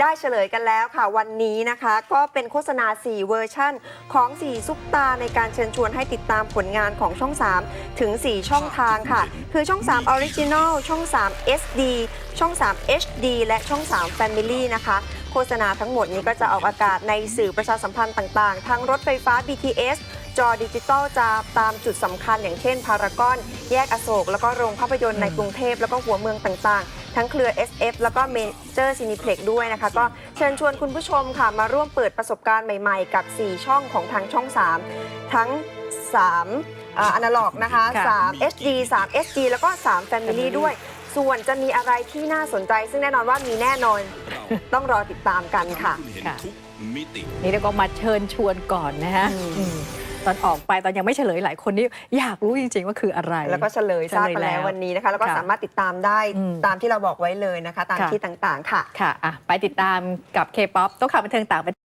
ได้เฉลยกันแล้วค่ะ วันนี้นะคะ ก็เป็นโฆษณา 4 เวอร์ชั่น ของ 4 ซุปตาในการเชิญชวนให้ติดตามผลงานของช่อง 3 ถึง 4 ช่องทางค่ะ คือช่อง 3 Original ช่อง 3 SD ช่อง 3 HD และช่อง 3 Family นะคะโฆษณาทั้งหมดนี้ก็จะออกอากาศในสื่อประชาสัมพันธ์ต่างๆ ทั้งรถไฟฟ้า BTS จอดิจิตอลจะตามจุดสำคัญอย่างเช่นพารากอน แยกอโศก แล้วก็โรงภาพยนตร์ในกรุงเทพแล้วก็หัวเมืองต่างๆ ทั้งเครือ SF แล้วก็เมเจอร์ซินิเพล็กด้วยนะคะ ก็เชิญชวนคุณผู้ชมค่ะ มาร่วมเปิดประสบการณ์ใหม่ๆ กับ 4 ช่องของทางช่อง 3 ทั้ง 3อนาล็อกนะคะค่ะ3 HD 3 SD แล้วก็3 Family ด้วย ส่วนจะมีอะไรที่น่าสนใจ ซึ่งแน่นอนว่ามีแน่นอนต้องรอติดตามกันค่ะค่ะทุกมิตินี่เรียกว่ามาเชิญชวนก่อนนะฮะอืมอืม ตอนออกไปตอนยังไม่เฉลยหลายคนนี่อยากรู้จริงๆว่าคืออะไร แล้วก็เฉลยทราบไปเฉลยแล้แล้วววันนี้นะคะ แล้วก็ค่ะสามารถติดตามได้อืมตามที่เราบอกไว้เลยนะคะ ตามค่ะที่ต่างๆค่ะค่ะอะ ไปติดตามกับ K-POP ต้องข่าวบันเทิงต่างประเทศ